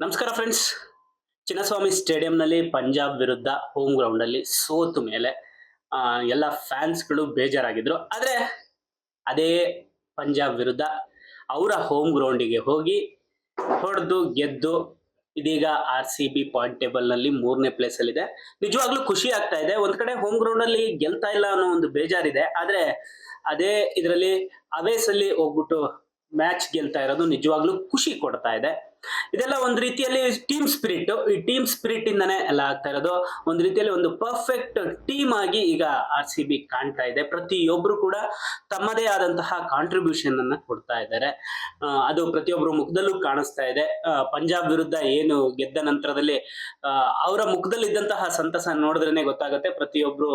ನಮಸ್ಕಾರ ಫ್ರೆಂಡ್ಸ್ ಚಿನ್ನಸ್ವಾಮಿ ಸ್ಟೇಡಿಯಂನಲ್ಲಿ ಪಂಜಾಬ್ ವಿರುದ್ಧ home ground ಅಲ್ಲಿ ಸೋತು ಮೇಲೆ ಎಲ್ಲ ಫ್ಯಾನ್ಸ್ಗಳು ಬೇಜಾರಾಗಿದ್ರು. ಆದ್ರೆ ಅದೇ ಪಂಜಾಬ್ ವಿರುದ್ಧ ಅವರ ಹೋಮ್ ಗ್ರೌಂಡಿಗೆ ಹೋಗಿ ಹೊಡೆದು ಗೆದ್ದು ಇದೀಗ ಆರ್ ಸಿ ಬಿ ಪಾಯಿಂಟ್ ಟೇಬಲ್ನಲ್ಲಿ ಮೂರನೇ ಪ್ಲೇಸ್ ಅಲ್ಲಿ ಇದೆ ನಿಜವಾಗ್ಲೂ ಖುಷಿ ಆಗ್ತಾ ಇದೆ. ಒಂದ್ ಕಡೆ ಹೋಮ್ ಗ್ರೌಂಡ್ ಅಲ್ಲಿ ಗೆಲ್ತಾ ಇಲ್ಲ ಅನ್ನೋ ಒಂದು ಬೇಜಾರಿದೆ. ಆದ್ರೆ ಅದೇ ಇದರಲ್ಲಿ ಅವೇಸ್ ಅಲ್ಲಿ ಹೋಗ್ಬಿಟ್ಟು ಮ್ಯಾಚ್ ಗೆಲ್ತಾ ಇರೋದು ನಿಜವಾಗ್ಲೂ ಖುಷಿ ಕೊಡ್ತಾ ಇದೆ. ಇದೆಲ್ಲ ಒಂದು ರೀತಿಯಲ್ಲಿ ಟೀಮ್ ಸ್ಪಿರಿಟ್ ಈ ಟೀಮ್ ಸ್ಪಿರಿಟ್ ಇಂದಾನೆ ಎಲ್ಲ ಆಗ್ತಾ ಇರೋದು. ಒಂದು ರೀತಿಯಲ್ಲಿ ಒಂದು ಪರ್ಫೆಕ್ಟ್ ಟೀಮ್ ಆಗಿ ಈಗ ಆರ್ ಸಿ ಬಿ ಕಾಣ್ತಾ ಇದೆ. ಪ್ರತಿಯೊಬ್ರು ಕೂಡ ತಮ್ಮದೇ ಆದಂತಹ ಕಾಂಟ್ರಿಬ್ಯೂಷನ್ ಅನ್ನ ಕೊಡ್ತಾ ಇದ್ದಾರೆ. ಅದು ಪ್ರತಿಯೊಬ್ರು ಮುಖದಲ್ಲೂ ಕಾಣಿಸ್ತಾ ಇದೆ. ಪಂಜಾಬ್ ವಿರುದ್ಧ ಏನು ಗೆದ್ದ ನಂತರದಲ್ಲಿ ಅವರ ಮುಖದಲ್ಲಿದ್ದಂತಹ ಸಂತಸ ನೋಡಿದ್ರೇನೆ ಗೊತ್ತಾಗುತ್ತೆ. ಪ್ರತಿಯೊಬ್ರು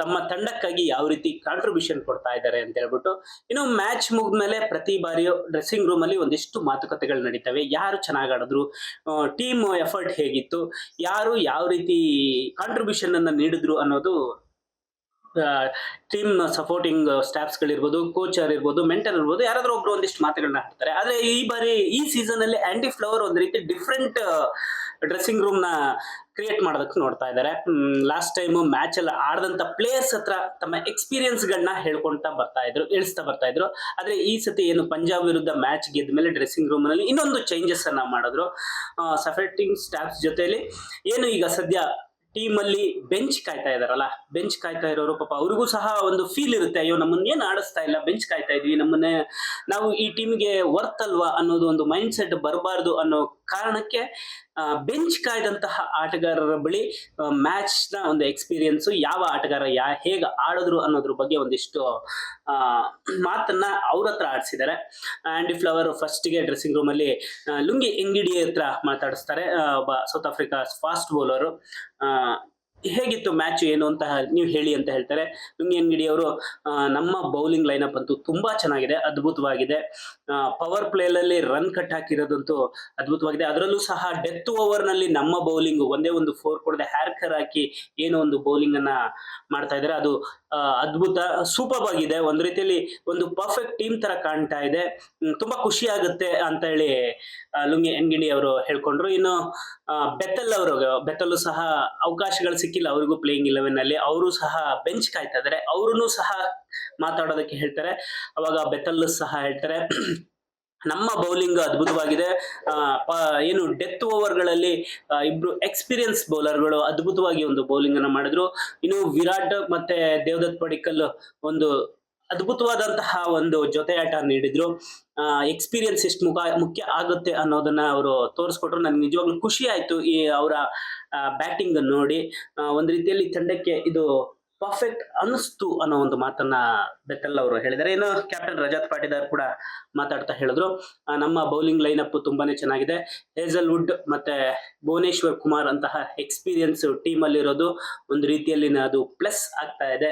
ತಮ್ಮ ತಂಡಕ್ಕಾಗಿ ಯಾವ ರೀತಿ ಕಾಂಟ್ರಿಬ್ಯೂಷನ್ ಕೊಡ್ತಾ ಇದ್ದಾರೆ ಅಂತ ಹೇಳ್ಬಿಟ್ಟು. ಇನ್ನು ಮ್ಯಾಚ್ ಮುಗಿದ್ಮೇಲೆ ಪ್ರತಿ ಬಾರಿಯೂ ಡ್ರೆಸ್ಸಿಂಗ್ ರೂಮ್ ಅಲ್ಲಿ ಒಂದಿಷ್ಟು ಮಾತುಕತೆಗಳು ನಡೀತವೆ. ಯಾರು ಚೆನ್ನಾಗಿ ಆಡಿದ್ರು? ಟೀಮ್ ಎಫರ್ಟ್ ಹೇಗಿತ್ತು? ಯಾರು ಯಾವ ರೀತಿ ಕಾಂಟ್ರಿಬ್ಯೂಷನ್ ಅನ್ನ ನೀಡಿದ್ರು ಅನ್ನೋದು ಟೀಮ್ ಸಪೋರ್ಟಿಂಗ್ ಸ್ಟಾಫ್ಸ್ ಗಳಿರ್ಬೋದು ಕೋಚರ್ ಇರ್ಬೋದು ಮೆಂಟರ್ ಇರ್ಬೋದು ಯಾರಾದ್ರೂ ಒಬ್ರು ಒಂದಿಷ್ಟು ಮಾತುಗಳನ್ನ ಹಾಕ್ತಾರೆ ಆದರೆ ಈ ಬಾರಿ ಈ ಸೀಸನ್ ಅಲ್ಲಿ ಆಂಟಿ ಫ್ಲವರ್ ಒಂದು ರೀತಿ ಡಿಫ್ರೆಂಟ್ ಡ್ರೆಸ್ಸಿಂಗ್ ರೂಮ್ನ ಕ್ರಿಯೇಟ್ ಮಾಡೋದಕ್ಕೆ ನೋಡ್ತಾ ಇದ್ದಾರೆ ಲಾಸ್ಟ್ ಟೈಮ್ ಮ್ಯಾಚ್ ಎಲ್ಲ ಆಡದಂತ ಪ್ಲೇಯರ್ಸ್ ಹತ್ರ ತಮ್ಮ ಎಕ್ಸ್ಪೀರಿಯನ್ಸ್ ಗಳನ್ನ ಹೇಳ್ಕೊಂತ ಬರ್ತಾ ಇದ್ರು, ಇಳಿಸ್ತಾ ಬರ್ತಾ ಇದ್ರು. ಆದ್ರೆ ಈ ಸತಿ ಏನು ಪಂಜಾಬ್ ವಿರುದ್ಧ ಮ್ಯಾಚ್ ಗೆದ್ದ ಮೇಲೆ ಡ್ರೆಸ್ಸಿಂಗ್ ರೂಮ್ನಲ್ಲಿ ಇನ್ನೊಂದು ಚೇಂಜಸ್ ಅನ್ನ ಮಾಡಿದ್ರು. ಸಫೆಟಿಂಗ್ ಸ್ಟಾಫ್ಸ್ ಜೊತೆಯಲ್ಲಿ ಏನು ಈಗ ಸದ್ಯ ಟೀಮ್ ಅಲ್ಲಿ ಬೆಂಚ್ ಕಾಯ್ತಾ ಇದಾರಲ್ಲ ಬೆಂಚ್ ಕಾಯ್ತಾ ಇರೋರು ಪಾಪ ಅವ್ರಿಗೂ ಸಹ ಒಂದು ಫೀಲ್ ಇರುತ್ತೆ, ಅಯ್ಯೋ, ನಮ್ಮನ್ನ ಏನು ಆಡಿಸ್ತಾ ಇಲ್ಲ ಬೆಂಚ್ ಕಾಯ್ತಾ ಇದ್ವಿ, ನಮ್ಮನ್ನ ನಾವು ಈ ಟೀಮ್ಗೆ ವರ್ತ್ ಅಲ್ವಾ ಅನ್ನೋದು ಒಂದು ಮೈಂಡ್ ಸೆಟ್ ಬರಬಾರ್ದು ಅನ್ನೋ ಕಾರಣಕ್ಕೆ ಬೆಂಚ್ ಕಾಯ್ದಂತಹ ಆಟಗಾರರ ಬಳಿ ಮ್ಯಾಚ್ನ ಒಂದು ಎಕ್ಸ್ಪೀರಿಯನ್ಸ್ ಯಾವ ಆಟಗಾರ ಯಾ, ಹೇಗೆ ಆಡಿದ್ರು ಅನ್ನೋದ್ರ ಬಗ್ಗೆ ಒಂದಿಷ್ಟು ಮಾತನ್ನ ಅವ್ರ ಹತ್ರ ಆಡಿಸಿದ್ದಾರೆ. ಆಂಡಿ ಫ್ಲವರ್ ಫಸ್ಟ್ಗೆ ಡ್ರೆಸ್ಸಿಂಗ್ ರೂಮ್ ಅಲ್ಲಿ ಲುಂಗಿ ಎಂಗಿಡಿ ಹತ್ರ ಮಾತಾಡಿಸ್ತಾರೆ. ಒಬ್ಬ ಸೌತ್ ಆಫ್ರಿಕಾ ಫಾಸ್ಟ್ ಬೌಲರ್ ಹೇಗಿತ್ತು ಮ್ಯಾಚ್ ಏನು ಅಂತ ನೀವು ಹೇಳಿ ಅಂತ ಹೇಳ್ತಾರೆ. ಲುಂಗಿ ಎಂಗಿಡಿ ಅವರು ನಮ್ಮ ಬೌಲಿಂಗ್ ಲೈನಪ್ ಅಂತೂ ತುಂಬಾ ಚೆನ್ನಾಗಿದೆ, ಅದ್ಭುತವಾಗಿದೆ. ಪವರ್ ಪ್ಲೇಲಲ್ಲಿ ರನ್ ಕಟ್ ಹಾಕಿರೋದಂತೂ ಅದ್ಭುತವಾಗಿದೆ. ಅದರಲ್ಲೂ ಸಹ ಡೆತ್ ಓವರ್ನಲ್ಲಿ ನಮ್ಮ ಬೌಲಿಂಗ್ ಒಂದೇ ಒಂದು ಫೋರ್ ಕೊಡದೆ ಹ್ಯಾರ್ಕರ್ ಹಾಕಿ ಏನೋ ಒಂದು ಬೌಲಿಂಗ್ ಅನ್ನ ಮಾಡ್ತಾ ಇದ್ದಾರೆ. ಅದು ಅದ್ಭುತ ಸೂಪರ್ ಆಗಿದೆ. ಒಂದ್ ರೀತಿಯಲ್ಲಿ ಒಂದು ಪರ್ಫೆಕ್ಟ್ ಟೀಮ್ ತರ ಕಾಣ್ತಾ ಇದೆ. ತುಂಬಾ ಖುಷಿ ಆಗುತ್ತೆ ಅಂತ ಹೇಳಿ ಲುಂಗಿ ಎಂಗಿಡಿ ಅವರು ಹೇಳ್ಕೊಂಡ್ರು. ಇನ್ನು ಬೆತ್ತಲ್ ಅವರು, ಬೆತ್ತಲ್ಲೂ ಸಹ ಅವಕಾಶಗಳು ಸಿಕ್ಕಿಲ್ಲ, ಅವರಿಗೂ ಪ್ಲೇಯಿಂಗ್ ಇಲೆವೆನ್ ಅಲ್ಲಿ. ಅವರು ಸಹ ಬೆಂಚ್ ಕಾಯ್ತಾ ಇದಾರೆ ಅವರು ಸಹ ಮಾತಾಡೋದಕ್ಕೆ ಹೇಳ್ತಾರೆ. ಅವಾಗ ಬೆತ್ತಲ್ ಸಹ ಹೇಳ್ತಾರೆ. ನಮ್ಮ ಬೌಲಿಂಗ್ ಅದ್ಭುತವಾಗಿದೆ. ಏನು ಡೆತ್ ಓವರ್ಗಳಲ್ಲಿ ಇಬ್ರು ಎಕ್ಸ್ಪೀರಿಯನ್ಸ್ ಬೌಲರ್ಗಳು ಅದ್ಭುತವಾಗಿ ಒಂದು ಬೌಲಿಂಗ್ ಅನ್ನ ಮಾಡಿದ್ರು. ಇನ್ನು ವಿರಾಟ್ ಮತ್ತೆ ದೇವದತ್ ಪಡಿಕಲ್ ಒಂದು ಅದ್ಭುತವಾದಂತಹ ಒಂದು ಜೊತೆಯಾಟ ನೀಡಿದ್ರು. ಎಕ್ಸ್ಪೀರಿಯನ್ಸ್ ಎಷ್ಟು ಮುಖ, ಮುಖ್ಯ ಆಗುತ್ತೆ ಅನ್ನೋದನ್ನ ಅವರು ತೋರಿಸ್ಕೊಟ್ರು. ನನ್ಗೆ ನಿಜವಾಗ್ಲೂ ಖುಷಿ ಆಯ್ತು ಈ ಅವರ ಬ್ಯಾಟಿಂಗ್ ನೋಡಿ. ಒಂದು ಒಂದ್ ರೀತಿಯಲ್ಲಿ ತಂಡಕ್ಕೆ ಇದು ಪರ್ಫೆಕ್ಟ್ ಅನಿಸ್ತು ಅನ್ನೋ ಒಂದು ಮಾತನ್ನ ಬೆತ್ತಲ್ ಅವರು ಹೇಳಿದ್ದಾರೆ. ಇನ್ನು ಕ್ಯಾಪ್ಟನ್ ರಜತ್ ಪಾಟಿದಾರ್ ಕೂಡ ಮಾತಾಡ್ತಾ ಹೇಳಿದ್ರು. ನಮ್ಮ ಬೌಲಿಂಗ್ ಲೈನಪ್ ತುಂಬಾನೇ ಚೆನ್ನಾಗಿದೆ. ಹೇಸಲ್ ವುಡ್ ಮತ್ತೆ ಭುವನೇಶ್ವರ್ ಕುಮಾರ್ ಅಂತಹ ಎಕ್ಸ್ಪೀರಿಯನ್ಸ್ ಟೀಮ್ ಅಲ್ಲಿ ಇರೋದು ಒಂದು ರೀತಿಯಲ್ಲಿ ಅದು ಪ್ಲಸ್ ಆಗ್ತಾ ಇದೆ.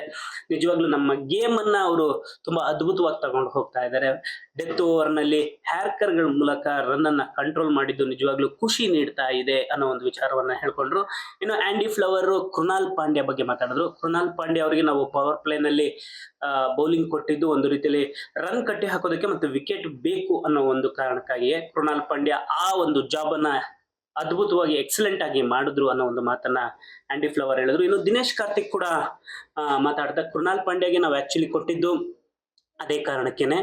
ನಿಜವಾಗ್ಲೂ ನಮ್ಮ ಗೇಮ್ ಅನ್ನ ಅವರು ತುಂಬಾ ಅದ್ಭುತವಾಗಿ ತಗೊಂಡು ಹೋಗ್ತಾ ಇದ್ದಾರೆ. ಡೆತ್ ಓವರ್ನಲ್ಲಿ ಹ್ಯಾರ್ಕರ್ಗಳ ಮೂಲಕ ರನ್ ಅನ್ನ ಕಂಟ್ರೋಲ್ ಮಾಡಿದ್ದು ನಿಜವಾಗ್ಲೂ ಖುಷಿ ನೀಡ್ತಾ ಇದೆ ಅನ್ನೋ ಒಂದು ವಿಚಾರವನ್ನ ಹೇಳ್ಕೊಂಡ್ರು. ಇನ್ನು ಆಂಡಿ ಫ್ಲವರ್ ಕೃಣಾಲ್ ಪಾಂಡ್ಯ ಬಗ್ಗೆ ಮಾತಾಡಿದ್ರು. ಕೃಣಾಲ್ ಪಾಂಡ್ಯ ಅವರಿಗೆ ನಾವು ಪವರ್ ಪ್ಲೇನಲ್ಲಿ ಬೌಲಿಂಗ್ ಕೊಟ್ಟಿದ್ದು ಒಂದು ರೀತಿಯಲ್ಲಿ ರನ್ ಕಟ್ಟಿ ಹಾಕೋದಕ್ಕೆ ಮತ್ತು ವಿಕೆಟ್ ಬೇಕು ಅನ್ನೋ ಒಂದು ಕಾರಣಕ್ಕಾಗಿಯೇ ಕೃಣಾಲ್ ಪಾಂಡ್ಯ ಆ ಒಂದು ಜಾಬ್ ಅನ್ನ ಅದ್ಭುತವಾಗಿ ಎಕ್ಸಲೆಂಟ್ ಆಗಿ ಮಾಡಿದ್ರು ಅನ್ನೋ ಒಂದು ಮಾತನ್ನ ಆಂಡಿ ಫ್ಲವರ್ ಹೇಳಿದ್ರು. ಇನ್ನು ದಿನೇಶ್ ಕಾರ್ತಿಕ್ ಕೂಡ ಮಾತಾಡ್ತಾ, ಕೃಣಾಲ್ ಪಾಂಡ್ಯಗೆ ನಾವು ಆಕ್ಚುಲಿ ಕೊಟ್ಟಿದ್ದು ಅದೇ ಕಾರಣಕ್ಕೇನೆ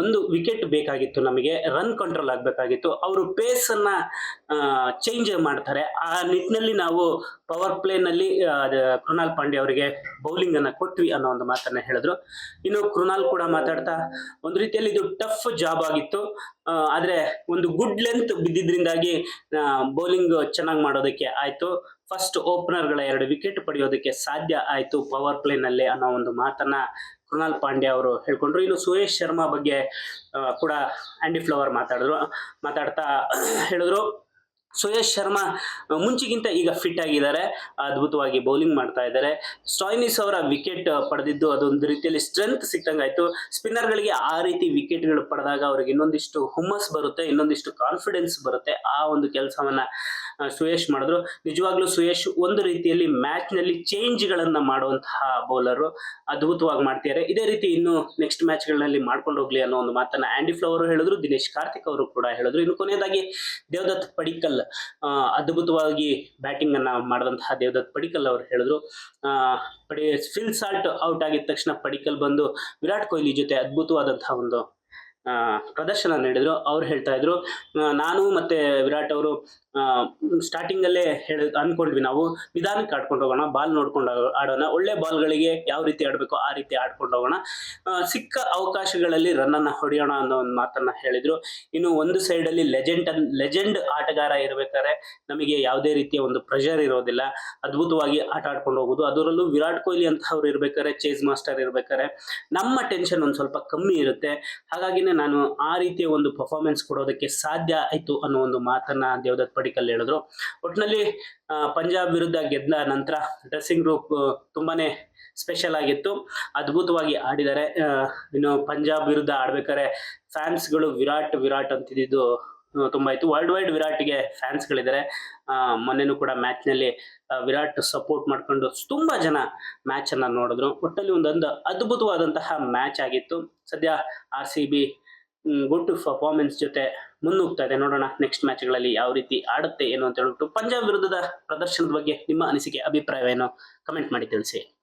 ಒಂದು ವಿಕೆಟ್ ಬೇಕಾಗಿತ್ತು ನಮಗೆ ರನ್ ಕಂಟ್ರೋಲ್ ಆಗಬೇಕಾಗಿತ್ತು. ಅವರು ಪೇಸನ್ನು ಚೇಂಜ್ ಮಾಡ್ತಾರೆ. ಆ ನಿಟ್ಟಿನಲ್ಲಿ ನಾವು ಪವರ್ ಪ್ಲೇನಲ್ಲಿ ಕೃಣಾಲ್ ಪಾಂಡೆ ಅವರಿಗೆ ಬೌಲಿಂಗ್ ಅನ್ನ ಕೊಟ್ವಿ ಅನ್ನೋ ಒಂದು ಮಾತನ್ನ ಹೇಳಿದ್ರು. ಇನ್ನು ಕೃಣಾಲ್ ಕೂಡ ಮಾತಾಡ್ತಾ, ಒಂದು ರೀತಿಯಲ್ಲಿ ಇದು ಟಫ್ ಜಾಬ್ ಆಗಿತ್ತು. ಆದ್ರೆ ಒಂದು ಗುಡ್ ಲೆಂತ್ ಬಿದ್ದಿದ್ರಿಂದಾಗಿ ಬೌಲಿಂಗ್ ಚೆನ್ನಾಗಿ ಮಾಡೋದಕ್ಕೆ ಆಯಿತು. ಫಸ್ಟ್ ಓಪನರ್ಗಳ ಎರಡು ವಿಕೆಟ್ ಪಡೆಯೋದಕ್ಕೆ ಸಾಧ್ಯ ಆಯಿತು ಪವರ್ ಪ್ಲೇನಲ್ಲಿ ಅನ್ನೋ ಒಂದು ಮಾತನ್ನ ಕೃಣಾಲ್ ಪಾಂಡ್ಯ ಅವರು ಹೇಳ್ಕೊಂಡ್ರು. ಇನ್ನು ಸುರೇಶ್ ಶರ್ಮಾ ಬಗ್ಗೆ ಕೂಡ ಆ್ಯಂಡಿ ಫ್ಲವರ್ ಮಾತಾಡಿದ್ರು, ಮಾತಾಡ್ತಾ ಹೇಳಿದ್ರು. ಸುಯೇಶ್ ಶರ್ಮಾ ಮುಂಚಿಗಿಂತ ಈಗ ಫಿಟ್ ಆಗಿದ್ದಾರೆ, ಅದ್ಭುತವಾಗಿ ಬೌಲಿಂಗ್ ಮಾಡ್ತಾ ಇದ್ದಾರೆ. ಸ್ಟಾಯ್ನಿಸ್ ಅವರ ವಿಕೆಟ್ ಪಡೆದಿದ್ದು ಅದೊಂದು ರೀತಿಯಲ್ಲಿ ಸ್ಟ್ರೆಂತ್ ಸಿಕ್ಕಂಗಾಯ್ತು ಸ್ಪಿನ್ನರ್ಗಳಿಗೆ ಆ ರೀತಿ ವಿಕೆಟ್ಗಳು ಪಡೆದಾಗ ಅವ್ರಿಗೆ ಇನ್ನೊಂದಿಷ್ಟು ಹುಮ್ಮಸ್ ಬರುತ್ತೆ, ಇನ್ನೊಂದಿಷ್ಟು ಕಾನ್ಫಿಡೆನ್ಸ್ ಬರುತ್ತೆ ಆ ಒಂದು ಕೆಲಸವನ್ನ ಸುಯೇಶ್ ಮಾಡಿದ್ರು. ನಿಜವಾಗ್ಲೂ ಸುಯೇಶ್ ಒಂದು ರೀತಿಯಲ್ಲಿ ಮ್ಯಾಚ್ನಲ್ಲಿ ಚೇಂಜ್ ಗಳನ್ನ ಮಾಡುವಂತಹ ಬೌಲರ್ ಅದ್ಭುತವಾಗಿ ಮಾಡ್ತಿದ್ದಾರೆ ಇದೇ ರೀತಿ ಇನ್ನು ನೆಕ್ಸ್ಟ್ ಮ್ಯಾಚ್ಗಳಲ್ಲಿ ಮಾಡ್ಕೊಂಡು ಹೋಗ್ಲಿ ಅನ್ನೋ ಒಂದು ಮಾತನ್ನ ಆಂಡಿ ಫ್ಲವರ್ ಹೇಳಿದ್ರು, ದಿನೇಶ್ ಕಾರ್ತಿಕ್ ಅವರು ಕೂಡ ಹೇಳಿದ್ರು. ಇನ್ನು ಕೊನೆಯದಾಗಿ ದೇವದತ್ ಪಡಿಕಲ್ ಅದ್ಭುತವಾಗಿ ಬ್ಯಾಟಿಂಗ್ ಅನ್ನ ಮಾಡಿದಂತಹ ದೇವದತ್ ಪಡಿಕಲ್ ಅವರು ಹೇಳಿದ್ರು. ಪಡಿ ಫಿಲ್ ಸಾಲ್ಟ್ ಔಟ್ ಆಗಿದ ತಕ್ಷಣ ಪಡಿಕಲ್ ಬಂದು ವಿರಾಟ್ ಕೊಹ್ಲಿ ಜೊತೆ ಅದ್ಭುತವಾದಂತಹ ಒಂದು ಪ್ರದರ್ಶನ ನೀಡಿದ್ರು. ಅವ್ರು ಹೇಳ್ತಾ ಇದ್ರು ನಾನು ಮತ್ತೆ ವಿರಾಟ್ ಅವರು ಸ್ಟಾರ್ಟಿಂಗ್ ಅಲ್ಲೇ ಹೇಳ ಅನ್ಕೊಂಡ್ವಿ ನಾವು. ನಿಧಾನಕ್ಕೆ ಆಡ್ಕೊಂಡು ಹೋಗೋಣ ಬಾಲ್ ನೋಡ್ಕೊಂಡು ಆಡೋಣ. ಒಳ್ಳೆ ಬಾಲ್ಗಳಿಗೆ ಯಾವ ರೀತಿ ಆಡಬೇಕು ಆ ರೀತಿ ಆಡ್ಕೊಂಡು ಹೋಗೋಣ. ಸಿಕ್ಕ ಅವಕಾಶಗಳಲ್ಲಿ ರನ್ನನ್ನು ಹೊಡೆಯೋಣ ಅನ್ನೋ ಒಂದು ಮಾತನ್ನ ಹೇಳಿದ್ರು. ಇನ್ನು ಒಂದು ಸೈಡ್ ಅಲ್ಲಿ ಲೆಜೆಂಡ್ ಲೆಜೆಂಡ್ ಆಟಗಾರ ಇರಬೇಕಾದ್ರೆ ನಮಗೆ ಯಾವುದೇ ರೀತಿಯ ಒಂದು ಪ್ರೆಷರ್ ಇರೋದಿಲ್ಲ. ಅದ್ಭುತವಾಗಿ ಆಟ ಆಡ್ಕೊಂಡು ಹೋಗೋದು. ಅದರಲ್ಲೂ ವಿರಾಟ್ ಕೊಹ್ಲಿ ಅಂತವ್ರು ಇರ್ಬೇಕಾದ್ರೆ ಚೇಸ್ ಮಾಸ್ಟರ್ ಇರ್ಬೇಕಾದ್ರೆ ನಮ್ಮ ಟೆನ್ಷನ್ ಒಂದು ಸ್ವಲ್ಪ ಕಮ್ಮಿ ಇರುತ್ತೆ. ಹಾಗಾಗಿನೇ ನಾನು ಆ ರೀತಿಯ ಒಂದು ಪರ್ಫಾರ್ಮೆನ್ಸ್ ಕೊಡೋದಕ್ಕೆ ಸಾಧ್ಯ ಆಯ್ತು ಅನ್ನೋ ಒಂದು ಮಾತನ್ನ ದೇವದತ್ ಪಡಿಕಲ್ ಹೇಳಿದ್ರು. ಒಟ್ಟಿನಲ್ಲಿ ಪಂಜಾಬ್ ವಿರುದ್ಧ ಗೆದ್ದ ನಂತರ ಡ್ರೆಸ್ಸಿಂಗ್ ರೂಪ್ ತುಂಬಾನೇ ಸ್ಪೆಷಲ್ ಆಗಿತ್ತು. ಅದ್ಭುತವಾಗಿ ಆಡಿದ್ದಾರೆ. ಇನ್ನು ಪಂಜಾಬ್ ವಿರುದ್ಧ ಆಡ್ಬೇಕಾದ್ರೆ ಫ್ಯಾನ್ಸ್ಗಳು ವಿರಾಟ್ ವಿರಾಟ್ ಅಂತಿದ್ದು ತುಂಬಾ ಇತ್ತು. ವರ್ಲ್ಡ್ ವೈಡ್ ವಿರಾಟ್ಗೆ ಫ್ಯಾನ್ಸ್ಗಳಿದ್ದಾರೆ ಮೊನ್ನೆನೂ ಕೂಡ ಮ್ಯಾಚ್ನಲ್ಲಿ ವಿರಾಟ್ ಸಪೋರ್ಟ್ ಮಾಡ್ಕೊಂಡು ತುಂಬಾ ಜನ ಮ್ಯಾಚನ್ನು ನೋಡಿದ್ರು. ಒಟ್ಟಲ್ಲಿ ಒಂದೊಂದು ಅದ್ಭುತವಾದಂತಹ ಮ್ಯಾಚ್ ಆಗಿತ್ತು. ಸದ್ಯ R C B good performance ಜೊತೆ ಮುನ್ನುಗ್ತಾ ಇದೆ. ನೋಡೋಣ ನೆಕ್ಸ್ಟ್ ಮ್ಯಾಚ್ಗಳಲ್ಲಿ ಯಾವ ರೀತಿ ಆಡುತ್ತೆ ಏನು ಅಂತ ಹೇಳ್ಬಿಟ್ಟು ಪಂಜಾಬ್ ವಿರುದ್ಧದ ಪ್ರದರ್ಶನದ ಬಗ್ಗೆ ನಿಮ್ಮ ಅನಿಸಿಕೆ, ಅಭಿಪ್ರಾಯವೇನು? ಕಮೆಂಟ್ ಮಾಡಿ ತಿಳಿಸಿ.